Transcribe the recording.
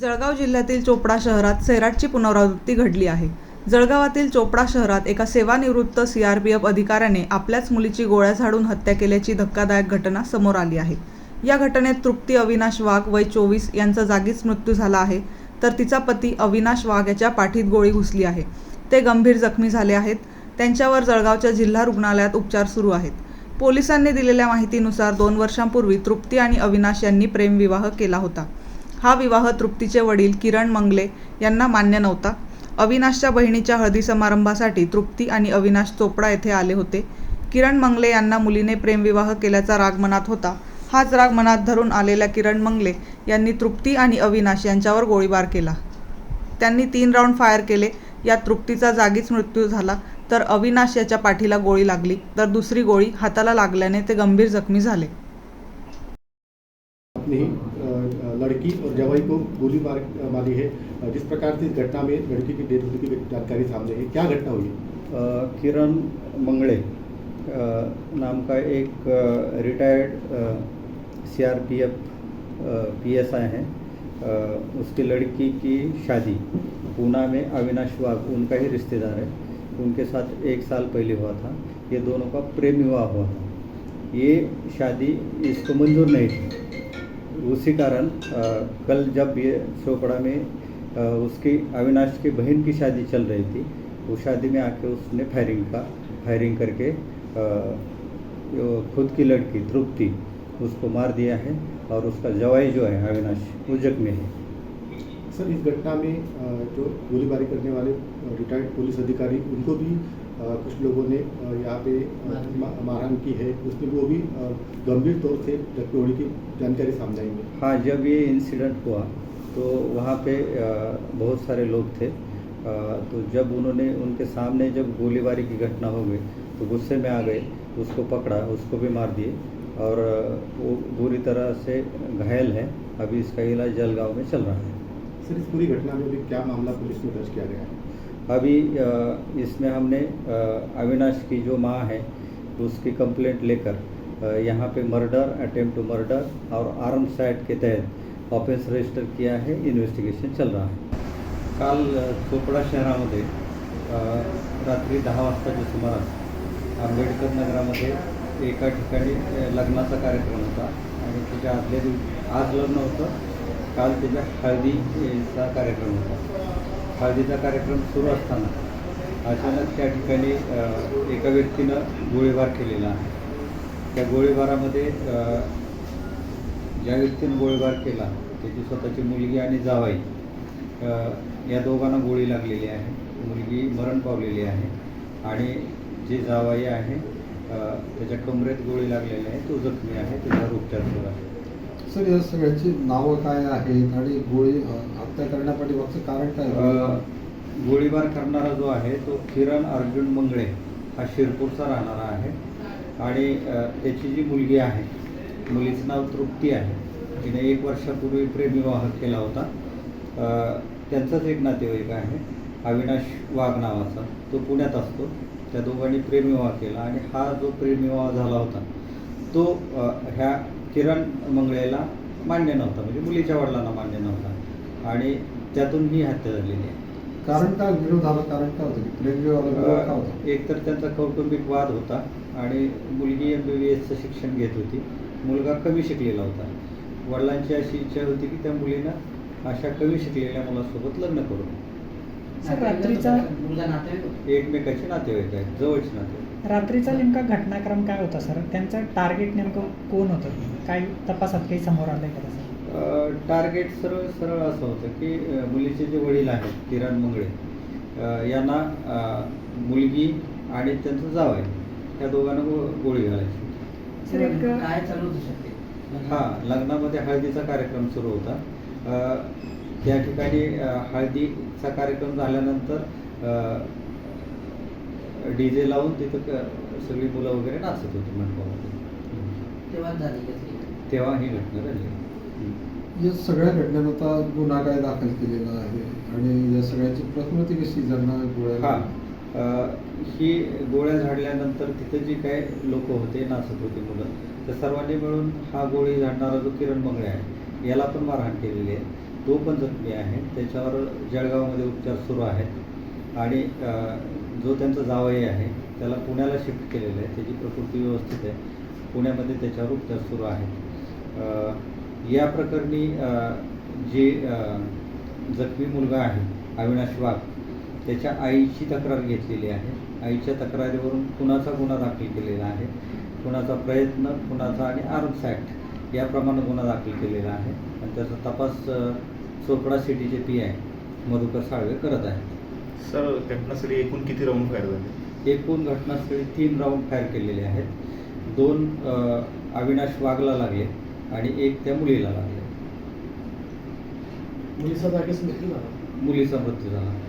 जळगाव जिल्ह्यातील चोपडा शहरात सैराटची पुनरावृत्ती घडली आहे. जळगावातील चोपडा शहरात एका सेवानिवृत्त सी आर बी एफ अधिकाऱ्याने आपल्याच मुलीची गोळ्या झाडून हत्या केल्याची धक्कादायक घटना समोर आली आहे. या घटनेत तृप्ती अविनाश वाघ वय चोवीस यांचा जागीच मृत्यू झाला आहे. तर तिचा पती अविनाश वाघ याच्या पाठीत गोळी घुसली आहे. ते गंभीर जखमी झाले आहेत. त्यांच्यावर जळगावच्या जिल्हा रुग्णालयात उपचार सुरू आहेत. पोलिसांनी दिलेल्या माहितीनुसार दोन वर्षांपूर्वी तृप्ती आणि अविनाश यांनी प्रेमविवाह केला होता. हा विवाह तृप्तीचे वडील किरण मंगले यांना मान्य नव्हता. अविनाशच्या बहिणीच्या हळदी समारंभासाठी तृप्ती आणि अविनाश चोपडा येथे आले होते. किरण मंगले यांना मुलीने प्रेमविवाह केल्याचा राग मनात होता. हाच राग मनात धरून आलेल्या किरण मंगले यांनी तृप्ती आणि अविनाश यांच्यावर गोळीबार केला. त्यांनी तीन राऊंड फायर केले. यात तृप्तीचा जागीच मृत्यू झाला. तर अविनाश याच्या पाठीला गोळी लागली. तर दुसरी गोळी हाताला लागल्याने ते गंभीर जखमी झाले. लड़की और जवाई को गोली मार मारी है। जिस प्रकार से इस घटना में लड़की की डेथ होने की जानकारी सामने है क्या घटना हुई? किरण मंगले अ, नाम का एक retired C R P F P S I हैं। उसकी लड़की की शादी पूना में अविनाश वाघ उनका ही रिश्तेदार है। उनके साथ एक साल पहले हुआ था। ये दोनों का प्रेम विवाह हुआ था। ये शादी इसको मंजूर नहीं थी। उसी कारण कल जब ये चोपड़ा में उसकी अविनाश की बहन की शादी चल रही थी उस शादी में आके उसने फायरिंग का, फायरिंग करके खुद की लड़की तृप्ति उसको मार दिया है और उसका जवाई जो है, अविनाश वो जख्मी है। सर इस घटना में जो गोलीबारी करने वाले रिटायर्ड पुलिस अधिकारी उनको भी कुछ लोगों ने यहाँ पे मारहान की। है। उसमें वो भी गंभीर तौर से जख्मी होने की जानकारी सामने आई है। हाँ जब ये इंसिडेंट हुआ तो वहाँ पे बहुत सारे लोग थे। तो जब उन्होंने उनके सामने जब गोलीबारी की घटना हो गई तो गुस्से में आ गए उसको पकड़ा उसको भी मार दिए। और वो बुरी तरह से घायल है। अभी इसका इलाज जलगांव में चल रहा है। सर इस पूरी घटना में भी क्या मामला पुलिस में दर्ज किया गया? है अभी इसमें हमने अविनाश की जो माँ है उसकी कंप्लेंट लेकर यहाँ पे मर्डर अटेम्प्ट टू मर्डर और आर्म साइड के तहत ऑफेन्स रजिस्टर किया है इन्व्हेस्टिगेशन चल रहा है। काल चोपडा शहरामध्ये रात्री दहा वाजताच्या सुमारास आंबेडकर नगरामध्ये एका ठिकाणी लग्नाचा कार्यक्रम होता आणि त्याच्या आदल्या दिवशी आज लग्न होतं. काल त्याच्या हळदीचा कार्यक्रम होता. हळदीचा कार्यक्रम सुरू असताना अचानक त्या ठिकाणी एका व्यक्तीनं गोळीबार केलेला आहे. त्या गोळीबारामध्ये ज्या व्यक्तीनं गोळीबार केला त्याची स्वतःची मुलगी आणि जावाई या दोघांना गोळी लागलेली आहे. मुलगी मरण पावलेली आहे आणि जे जावाई आहे त्याच्या कमरेत गोळी लागलेली आहे तो जखमी आहे त्याच्यावर उपचार सुरू आहे. सर या सगळ्याची नावं काय आहेत आणि गोळी हत्या हत्या करण्यापाठीमागचं कारण काय गोळीबार करणारा जो आहे तो किरण अर्जुन मंगळे हा शिरपूरचा राहणारा आहे. आणि त्याची जी मुलगी आहे मुलीचं नाव तृप्ती आहे. तिने एक वर्षापूर्वी प्रेमविवाह केला होता. त्यांचाच एक नातेवाईक आहे अविनाश वाघ नावाचा. तो पुण्यात असतो. त्या दोघांनी प्रेमविवाह केला आणि हा जो प्रेमविवाह झाला होता तो ह्या किरण मंगळेला मान्य नव्हता म्हणजे मुलीच्या वडिलांना मान्य नव्हता. आणि त्यातून ही हत्या झालेली आहे. कारण काय विरोध झाला कारण की का होता? एक तर त्यांचा कौटुंबिक वाद होता आणि मुलगी एम बी बी एसचं शिक्षण घेत होती. मुलगा कमी शिकलेला होता. वडिलांची अशी इच्छा होती की त्या मुलीनं अशा कमी शिकलेल्या मुलासोबत लग्न करू. एकमेकाचे नातेवाईक आहेत जवळचे नातेवाईक रात्रीचा नेमका घटनाक्रम काय होता सर? त्यांचं टार्गेट नेमकं कोण होतं? काही तपासात काही समोर आलंय का तसं टार्गेट सरळ सरळ असं होतं की मुलीचे जे वडील आहेत किरण मंगळे यांना मुलगी आणि त्यांचं जाव आहे त्या दोघांना गो- गोळी घालायची सर एक काय चालू होतं शकते हा लग्नामध्ये हळदीचा कार्यक्रम सुरू होता. त्या ठिकाणी हळदीचा कार्यक्रम झाल्यानंतर डी जे लावून तिथं क- सगळी मुलं वगैरे नाचत होती मंडपामध्ये. तेव्हा झाली ही घटना घडली या सगळ्या घटनेनं आता गुन्हा काय दाखल केलेला आहे? आणि या सगळ्याची प्रकृती कशी ज्यांना गोळ्या हा ही गोळ्या झाडल्यानंतर तिथं जी काय लोक होते नाचत होते मुलं त्या सर्वांनी मिळून हा गोळी झाडणारा जो किरण मंगळे आहे याला पण मारहाण केलेली आहे. तो पण जखमी आहे. त्याच्यावर जळगावमध्ये उपचार सुरू आहेत. आणि जो त्यांचा जावई आहे त्याला पुण्याला शिफ्ट केलेलं आहे त्याची प्रकृती व्यवस्थित आहे. पुण्यामध्ये त्याच्यावर उपचार सुरू आहेत. या प्रकरणी जे जखमी मुलगा आहे अविनाश वाघ त्याच्या आईची तक्रार घेतलेली आहे. आईच्या तक्रारीवरून कुणाचा गुन्हा दाखल केलेला आहे. कुणाचा प्रयत्न कुणाचा आणि आर्म्स ॲक्ट याप्रमाणे गुन्हा दाखल केलेला आहे. आणि त्याचा तपास चोपडा सिटीचे पी आय मधुकर साळवे करत आहेत. सर घटनास्थळी एकूण किती राऊंड फायर झाले? एकूण घटनास्थळी तीन राऊंड फायर केलेले आहेत. दोन अ, अविनाश वाघला लागले आणि एक त्या मुलीला लागले. मुलीचा जागेच मृत्यू झाला. मुलीचा मृत्यू झाला.